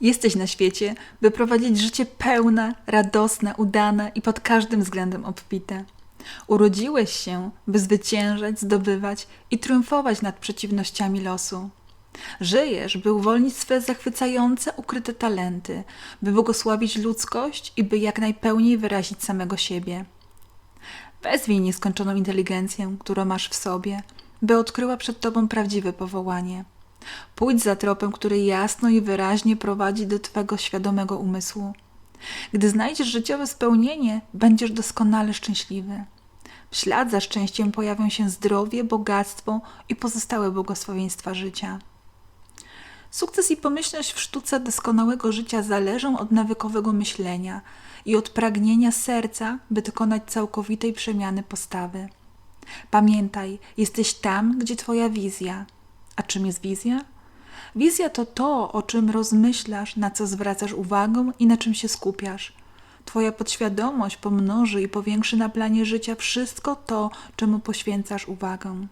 Jesteś na świecie, by prowadzić życie pełne, radosne, udane i pod każdym względem obfite. Urodziłeś się, by zwyciężać, zdobywać i triumfować nad przeciwnościami losu. Żyjesz, by uwolnić swe zachwycające, ukryte talenty, by błogosławić ludzkość i by jak najpełniej wyrazić samego siebie. Wezwij nieskończoną inteligencję, którą masz w sobie, by odkryła przed tobą prawdziwe powołanie. Pójdź za tropem, który jasno i wyraźnie prowadzi do twego świadomego umysłu. Gdy znajdziesz życiowe spełnienie, będziesz doskonale szczęśliwy. W ślad za szczęściem pojawią się zdrowie, bogactwo i pozostałe błogosławieństwa życia. Sukces i pomyślność w sztuce doskonałego życia zależą od nawykowego myślenia i od pragnienia serca, by dokonać całkowitej przemiany postawy. Pamiętaj, jesteś tam, gdzie Twoja wizja. A czym jest wizja? Wizja to to, o czym rozmyślasz, na co zwracasz uwagę i na czym się skupiasz. Twoja podświadomość pomnoży i powiększy na planie życia wszystko to, czemu poświęcasz uwagę.